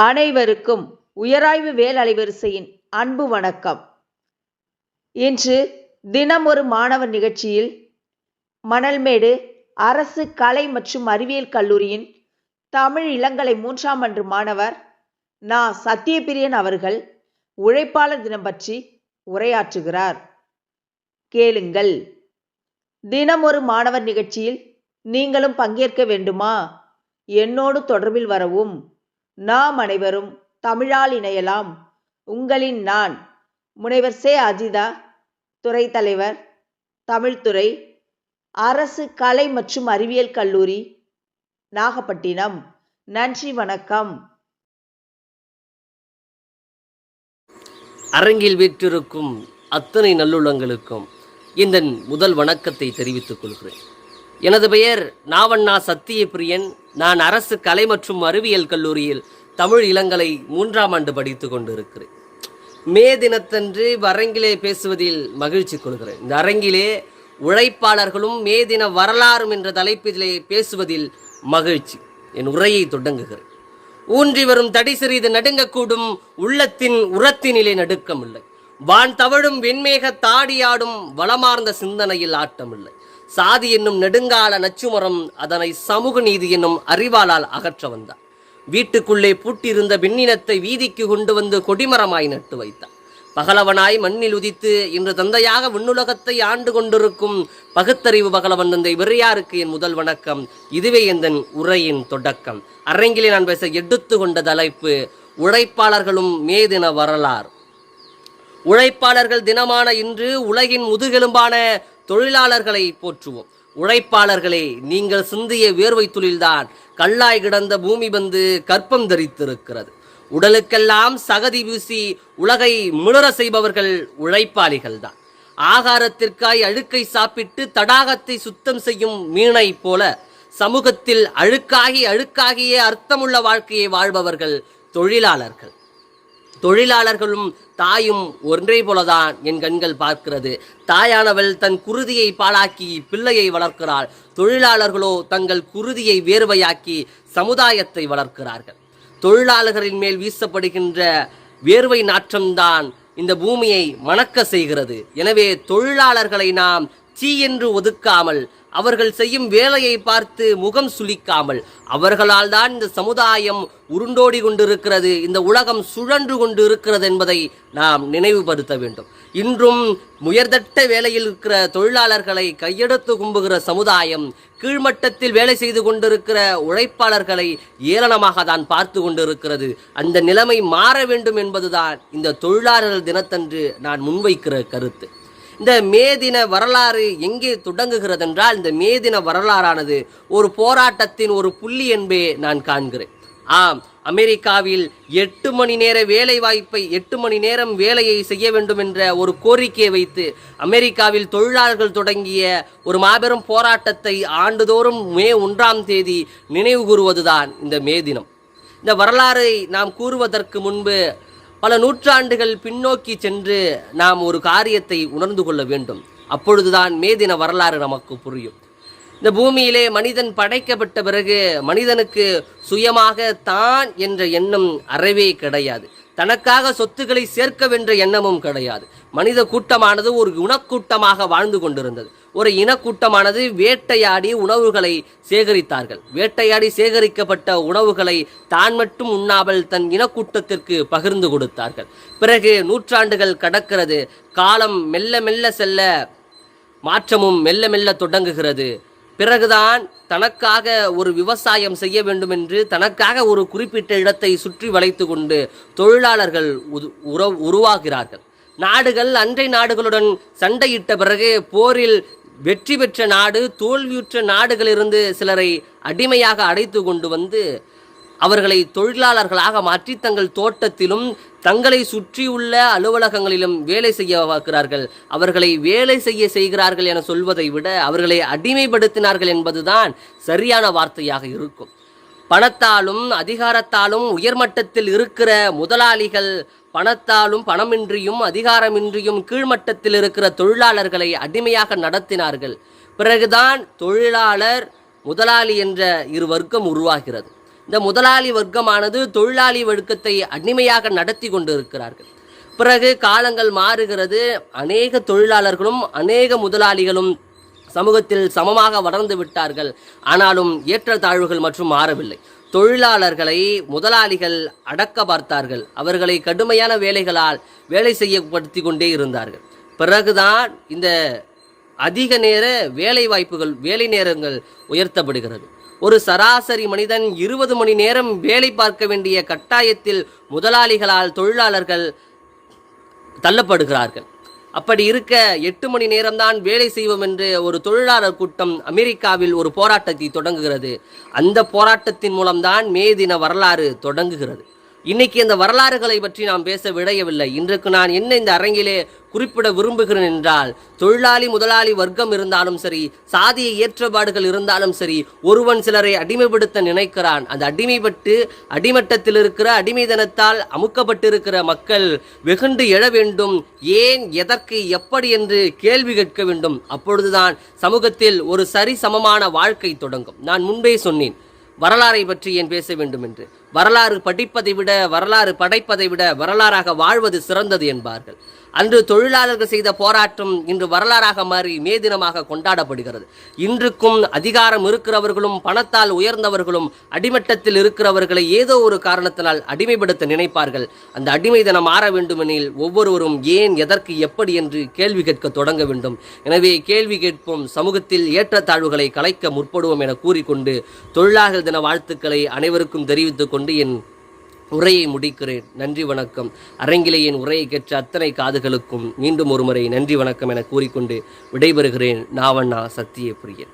அனைவருக்கும் உயராய்வு வேல் அலைவரிசையின் அன்பு வணக்கம். இன்று தினம் ஒரு மாணவர் நிகழ்ச்சியில் மணல்மேடு அரசு கலை மற்றும் அறிவியல் கல்லூரியின் தமிழ் இளங்கலை மூன்றாம் அன்று மாணவர் நா. சத்தியபிரியன் அவர்கள் உழைப்பாளர் தினம் பற்றி உரையாற்றுகிறார். கேளுங்கள். தினம் ஒரு மாணவர் நிகழ்ச்சியில் நீங்களும் பங்கேற்க வேண்டுமா? என்னோடு தொடர்பில் வரவும். நாம் அனைவரும் தமிழால் இணையலாம். உங்களின் நான் முனைவர் சே. அஜிதா துறை தலைவர் தமிழ்துறை அரசு கலை மற்றும் அறிவியல் கல்லூரி நாகப்பட்டினம். நன்றி வணக்கம். அரங்கில் வீற்றிருக்கும் அத்தனை நல்லுள்ளங்களுக்கும் இந்த முதல் வணக்கத்தை தெரிவித்துக் கொள்கிறேன். எனது பெயர் நாவண்ணா சத்தியபிரியன் நான் அரசு கலை மற்றும் அறிவியல் கல்லூரியில் தமிழ் இளங்கலை மூன்றாம் ஆண்டு படித்துக் கொண்டிருக்கிறேன். மே தினத்தன்று அரங்கிலே பேசுவதில் மகிழ்ச்சி கொள்கிறேன். இந்த அரங்கிலே உழைப்பாளர்களும் மே தின வரலாறும் என்ற தலைப்பிலே பேசுவதில் மகிழ்ச்சி. என் உரையை தொடங்குகிறேன். ஊன்றி வரும் தடி சிறிது நடுங்கக்கூடும் உள்ளத்தின் உரத்தினிலே நடுக்கமில்லை. வான் தவழும் வெண்மேக தாடியாடும் வளமார்ந்த சிந்தனையில் ஆட்டமில்லை. சாதி என்னும் நெடுங்கால நச்சுமரம் அதனை சமூக நீதி என்னும் அறிவாளால் அகற்ற வந்தார். வீட்டுக்குள்ளே பூட்டியிருந்த விண்ணினத்தை வீதிக்கு கொண்டு வந்து கொடிமரமாய் நட்டு வைத்தார். பகலவனாய் மண்ணில் உதித்து இன்று தந்தையாக விண்ணுலகத்தை ஆண்டு கொண்டிருக்கும் பகுத்தறிவு பகலவன் தந்தை வெறியாருக்கு என் முதல் வணக்கம். இதுவே எந்தன் உரையின் தொடக்கம். அரங்கிலே நான் பேச எடுத்து கொண்ட தலைப்பு உழைப்பாளர்களும் மேதின வரலாறு. உழைப்பாளர்கள் தினமான இன்று உலகின் முதுகெலும்பான தொழிலாளர்களை போற்றுவோம். உழைப்பாளர்களே நீங்கள் சிந்திய வேர்வை துளில்தான் கல்லாய் கிடந்த பூமி வந்து கற்பம் தரித்திருக்கிறது. உடலுக்கெல்லாம் சகதி வீசி உலகை மிளற செய்பவர்கள் உழைப்பாளிகள் தான் ஆகாரத்திற்காய் அழுக்கை சாப்பிட்டு தடாகத்தை சுத்தம் செய்யும் மீனை போல சமூகத்தில் அழுக்காகி அழுக்காகியே அர்த்தமுள்ள வாழ்க்கையை வாழ்பவர்கள் தொழிலாளர்கள். தொழிலாளர்களும் தாயும் ஒன்றே போலதான் என் கண்கள் பார்க்கிறது. தாயானவள் தன் குருதியை பாழாக்கி பிள்ளையை வளர்க்கிறாள். தொழிலாளர்களோ தங்கள் குருதியை வேர்வையாக்கி சமுதாயத்தை வளர்க்கிறார்கள். தொழிலாளர்களின் மேல் வீசப்படுகின்ற வேர்வை நாற்றம்தான் இந்த பூமியை மணக்க செய்கிறது. எனவே தொழிலாளர்களை நாம் சீ என்று ஒதுக்காமல் அவர்கள் செய்யும் வேலையை பார்த்து முகம் சுளிக்காமல் அவர்களால் தான் இந்த சமுதாயம் உருண்டோடி கொண்டிருக்கிறது இந்த உலகம் சுழன்று கொண்டு இருக்கிறது என்பதை நாம் நினைவுபடுத்த வேண்டும். இன்றும் உயர்தட்ட வேலையில் இருக்கிற தொழிலாளர்களை கையெடுத்து கும்புகிற சமுதாயம் கீழ்மட்டத்தில் வேலை செய்து கொண்டிருக்கிற உழைப்பாளர்களை ஏளனமாக தான் பார்த்து கொண்டிருக்கிறது. அந்த நிலைமை மாற வேண்டும் என்பதுதான் இந்த தொழிலாளர் தினத்தன்று நான் முன்வைக்கிற கருத்து. இந்த மே தின வரலாறு எங்கே தொடங்குகிறது என்றால் இந்த மேதின வரலாறானது ஒரு போராட்டத்தின் ஒரு புள்ளி என்பே நான் காண்கிறேன். ஆம் அமெரிக்காவில் எட்டு மணி நேர வேலை வாய்ப்பை எட்டு மணி நேரம் வேலையை செய்ய வேண்டும் என்ற ஒரு கோரிக்கையை வைத்து அமெரிக்காவில் தொழிலாளர்கள் தொடங்கிய ஒரு மாபெரும் போராட்டத்தை ஆண்டுதோறும் மே ஒன்றாம் தேதி நினைவு கூறுவதுதான் இந்த மே தினம். இந்த வரலாறை நாம் கூறுவதற்கு முன்பு பல நூற்றாண்டுகள் பின்னோக்கி சென்று நாம் ஒரு காரியத்தை உணர்ந்து கொள்ள வேண்டும். அப்பொழுதுதான் மே தின வரலாறு நமக்கு புரியும். இந்த பூமியிலே மனிதன் படைக்கப்பட்ட பிறகு மனிதனுக்கு சுயமாக தான் என்ற எண்ணம் அறவே கிடையாது. தனக்காக சொத்துக்களை சேர்க்கவென்ற எண்ணமும் கிடையாது. மனித கூட்டமானது ஒரு குணக்கூட்டமாக வாழ்ந்து கொண்டிருந்தது. ஒரு இனக்கூட்டமானது வேட்டையாடி உணவுகளை சேகரித்தார்கள். வேட்டையாடி சேகரிக்கப்பட்ட உணவுகளை தான் மட்டும் உண்ணாமல் தன் இனக்கூட்டத்திற்கு பகிர்ந்து கொடுத்தார்கள். பிறகு நூற்றாண்டுகள் கடக்கிறது. காலம் மெல்ல மெல்ல செல்ல மாற்றமும் மெல்ல மெல்ல தொடங்குகிறது. பிறகுதான் தனக்காக ஒரு விவசாயம் செய்ய வேண்டும் என்று தனக்காக ஒரு குறிப்பிட்ட இடத்தை சுற்றி வளைத்து கொண்டு தொழிலாளர்கள் உருவாகிறார்கள். நாடுகள் அண்டை நாடுகளுடன் சண்டையிட்ட பிறகு போரில் வெற்றி பெற்ற நாடு தோல்வியுற்ற நாடுகளிலிருந்து சிலரை அடிமையாக அடைத்து கொண்டு வந்து அவர்களை தொழிலாளர்களாக மாற்றி தங்கள் தோட்டத்திலும் தங்களை சுற்றியுள்ள அலுவலகங்களிலும் வேலை செய்ய வைக்கிறார்கள். அவர்களை வேலை செய்ய செய்கிறார்கள் என சொல்வதை விட அவர்களை அடிமைப்படுத்தினார்கள் என்பதுதான் சரியான வார்த்தையாக இருக்கும். பணத்தாலும் அதிகாரத்தாலும் உயர்மட்டத்தில் இருக்கிற முதலாளிகள் பணத்தாலும் பணமின்றியும் அதிகாரமின்றியும் கீழ்மட்டத்தில் இருக்கிற தொழிலாளர்களை அடிமையாக நடத்தினார்கள். பிறகுதான் தொழிலாளர் முதலாளி என்ற இரு வர்க்கம் உருவாகிறது. இந்த முதலாளி வர்க்கமானது தொழிலாளி வர்க்கத்தை அடிமையாக நடத்தி கொண்டு இருக்கிறார்கள் பிறகு காலங்கள் மாறுகிறது. அநேக தொழிலாளர்களும் அநேக முதலாளிகளும் சமூகத்தில் சமமாக வளர்ந்து விட்டார்கள். ஆனாலும் ஏற்றத்தாழ்வுகள் மற்றும் மாறவில்லை. தொழிலாளர்களை முதலாளிகள் அடக்க பார்த்தார்கள். அவர்களை கடுமையான வேலைகளால் வேலை செய்யப்படுத்தி கொண்டே இருந்தார்கள். பிறகுதான் இந்த அதிக நேர வேலை வாய்ப்புகள் வேலை நேரங்கள் உயர்த்தப்படுகிறது. ஒரு சராசரி மனிதன் இருபது மணி நேரம் வேலை பார்க்க வேண்டிய கட்டாயத்தில் முதலாளிகளால் தொழிலாளர்கள் தள்ளப்படுகிறார்கள். அப்படி இருக்க எட்டு மணி நேரம்தான் வேலை செய்வோம் என்று ஒரு தொழிலாளர் கூட்டம் அமெரிக்காவில் ஒரு போராட்டத்தை தொடங்குகிறது. அந்த போராட்டத்தின் மூலம்தான் மே தின வரலாறு தொடங்குகிறது. இன்னைக்கு இந்த வரலாறுகளை பற்றி நாம் பேச விடையவில்லை. இன்றைக்கு நான் என்ன இந்த அரங்கிலே குறிப்பிட விரும்புகிறேன் என்றால் தொழிலாளி முதலாளி வர்க்கம் இருந்தாலும் சரி சாதிய ஏற்றப்பாடுகள் இருந்தாலும் சரி ஒருவன் சிலரை அடிமைப்படுத்த நினைக்கிறான். அந்த அடிமைப்பட்டு அடிமட்டத்தில் இருக்கிற அடிமைதனத்தால் அமுக்கப்பட்டிருக்கிற மக்கள் வெகுண்டு எழ வேண்டும். ஏன் எதற்கு எப்படி என்று கேள்வி கேட்க வேண்டும். அப்பொழுதுதான் சமூகத்தில் ஒரு சரி சமமான வாழ்க்கை தொடங்கும். நான் முன்பே சொன்னேன் வரலாறை பற்றி ஏன் பேச வேண்டும் என்று. வரலாறு படிப்பதை விட வரலாறு படைப்பதை விட வரலாறாக வாழ்வது சிறந்தது என்பார்கள். அன்று தொழிலாளர்கள் செய்த போராட்டம் இன்று வரலாறாக மாறி மே தினமாக கொண்டாடப்படுகிறது. இன்றுக்கும் அதிகாரம் இருக்கிறவர்களும் பணத்தால் உயர்ந்தவர்களும் அடிமட்டத்தில் இருக்கிறவர்களை ஏதோ ஒரு காரணத்தினால் அடிமைப்படுத்த நினைப்பார்கள். அந்த அடிமை தினம் மாற வேண்டுமெனில் ஒவ்வொருவரும் ஏன் எதற்கு எப்படி என்று கேள்வி கேட்க தொடங்க வேண்டும். எனவே கேள்வி கேட்போம். சமூகத்தில் ஏற்றத்தாழ்வுகளை கலைக்க முற்படுவோம் என கூறிக்கொண்டு தொழிலாளர் தின வாழ்த்துக்களை அனைவருக்கும் தெரிவித்துக் கொண்டு என் உரையை முடிக்கிறேன். நன்றி வணக்கம். அரங்கிலே என் உரையை கேட்ட அத்தனை காதுகளுக்கும் மீண்டும் ஒருமுறை நன்றி வணக்கம் என கூறிக்கொண்டு விடைபெறுகிறேன். நாவண்ணா சத்தியப்பிரியன்.